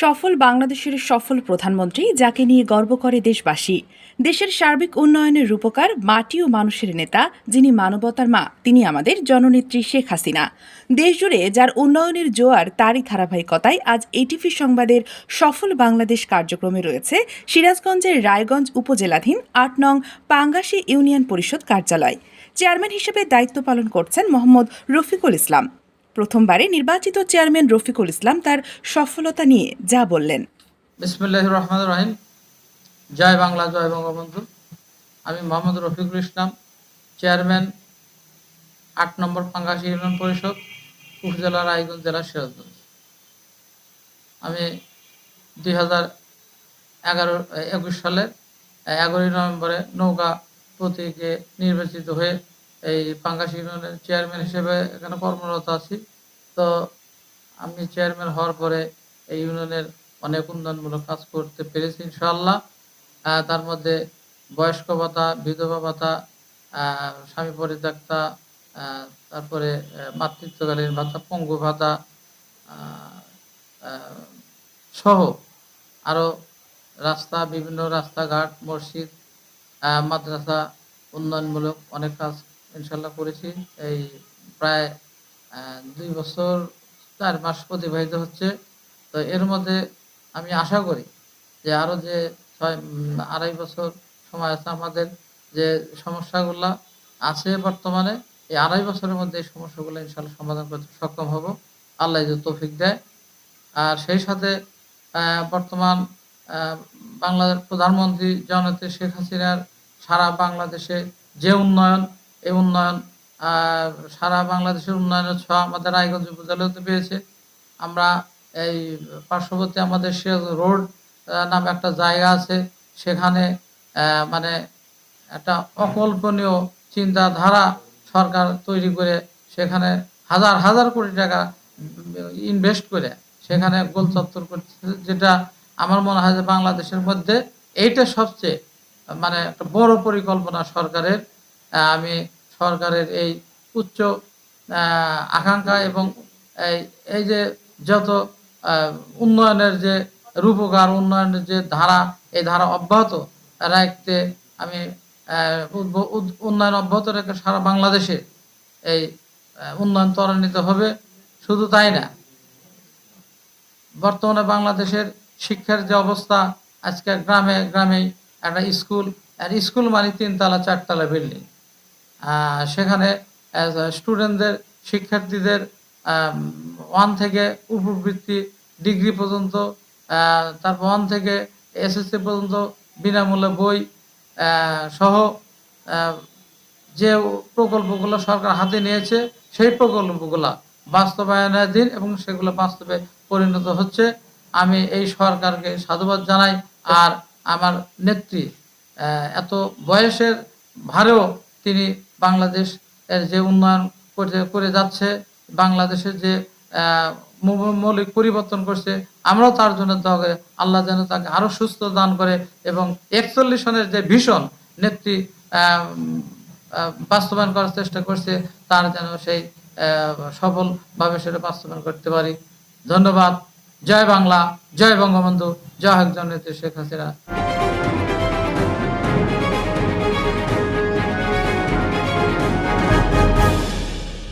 সফল বাংলাদেশের সফল প্রধানমন্ত্রী যাকে নিয়ে গর্ব করে দেশবাসী। দেশের সার্বিক উন্নয়নের রূপকার মাটি ও মানুষের নেতা, যিনি মানবতার মা, তিনি আমাদের জননেত্রী শেখ হাসিনা। দেশজুড়ে যার উন্নয়নের জোয়ার, তারই ধারাবাহিকতায় আজ এটিভি সংবাদের সফল বাংলাদেশ কার্যক্রমে রয়েছে সিরাজগঞ্জের রায়গঞ্জ উপজেলাধীন আট নং পাঙ্গাসী ইউনিয়ন পরিষদ কার্যালয়। চেয়ারম্যান হিসেবে দায়িত্ব পালন করছেন মোহাম্মদ রফিকুল ইসলাম। প্রথমবারে নির্বাচিত চেয়ারম্যান রফিকুল ইসলাম তার সফলতা নিয়ে যা বললেন। জয় বাংলা, জয় বঙ্গবন্ধু। আমি মোহাম্মদ রফিকুল ইসলাম, চেয়ারম্যান, আট নম্বর পাঙ্গাসী ইউনিয়ন পরিষদ, উপজেলা রায়গঞ্জ জেলা সিরাজগঞ্জ। আমি দুই হাজার এগারো, একুশ সালের এগারোই নভেম্বরে নৌকা প্রতীকে নির্বাচিত হয়ে এই পাঙ্গাসী ইউনিয়নের চেয়ারম্যান হিসেবে এখানে কর্মরত আছি। তো আমি চেয়ারম্যান হওয়ার পরে এই ইউনিয়নের অনেক উন্নয়নমূলক কাজ করতে পেরেছি ইনশাআল্লাহ। আহ, তার মধ্যে বয়স্ক ভাতা বিধবা ভাতা স্বামী পরিত্যক্তা তারপরে মাতৃত্বকালীন ভাতা পঙ্গু ভাতা সহ আরও রাস্তা বিভিন্ন রাস্তাঘাট মসজিদ মাদ্রাসা উন্নয়নমূলক অনেক কাজ ইনশাল্লাহ করেছি। এই প্রায় দুই বছর চার মাস অতিবাহিত হচ্ছে। তো এর মধ্যে আমি আশা করি যে আরও যে ছয় আড়াই বছর সময় আছে আমাদের যে সমস্যাগুলা আছে বর্তমানে, এই আড়াই বছরের মধ্যে এই সমস্যাগুলো ইনশাল্লাহ সমাধান করতে সক্ষম হব। আল্লাহ যে তৌফিক দেয়। আর সেই সাথে বর্তমান বাংলাদেশ প্রধানমন্ত্রী জননেত্রী শেখ হাসিনার সারা বাংলাদেশে যে উন্নয়ন এই উন্নয়ন সারা বাংলাদেশের উন্নয়নের ছোঁয়া আমাদের রায়গঞ্জ উপজেলাতে পেয়েছে। আমরা এই পার্শ্ববর্তী আমাদের সিরাজ রোড নামে একটা জায়গা আছে। সেখানে মানে একটা অকল্পনীয় চিন্তাধারা সরকার তৈরি করে সেখানে হাজার হাজার কোটি টাকা ইনভেস্ট করে সেখানে গোল চত্বর করছে। যেটা আমার মনে হয় যে বাংলাদেশের মধ্যে এইটা সবচেয়ে মানে একটা বড় পরিকল্পনা সরকারের। আমি সরকারের এই উচ্চ আকাঙ্ক্ষা এবং এই যে যত উন্নয়নের যে রূপকার, উন্নয়নের যে ধারা, এই ধারা অব্যাহত রাখতে আমি উন্নয়ন অব্যাহত রেখে সারা বাংলাদেশে এই উন্নয়ন ত্বরান্বিত হবে, শুধু তাই না। বর্তমানে বাংলাদেশের শিক্ষার যে অবস্থা, আজকে গ্রামে, গ্রামেই একটা স্কুল, আর স্কুল মানে তিনতলা, চারতলা বিল্ডিং। সেখানে স্টুডেন্টদের শিক্ষার্থীদের ওয়ান থেকে উপবৃত্তি ডিগ্রি পর্যন্ত তারপর ওয়ান থেকে এসএসসি পর্যন্ত বিনামূল্যে বই সহ যে প্রকল্পগুলো সরকার হাতে নিয়েছে, সেই প্রকল্পগুলো বাস্তবায়নের বাস্তবায়নাধীন এবং সেগুলো বাস্তবে পরিণত হচ্ছে। আমি এই সরকারকে সাধুবাদ জানাই। আর আমার নেত্রী এত বয়সের ভারেও তিনি বাংলাদেশ এর যে উন্নয়ন করে করে যাচ্ছে, বাংলাদেশের যে মৌলিক পরিবর্তন করছে, আমরাও তার জন্য দোয়া আল্লাহ যেন তাকে আরও সুস্থ দান করে এবং একচল্লিশ সনের যে ভীষণ নেত্রী বাস্তবায়ন করার চেষ্টা করছে, তার যেন সেই সফলভাবে সেটা বাস্তবায়ন করতে পারি। ধন্যবাদ। জয় বাংলা, জয় বঙ্গবন্ধু, জয় হক জননেত্রী শেখ হাসিনা।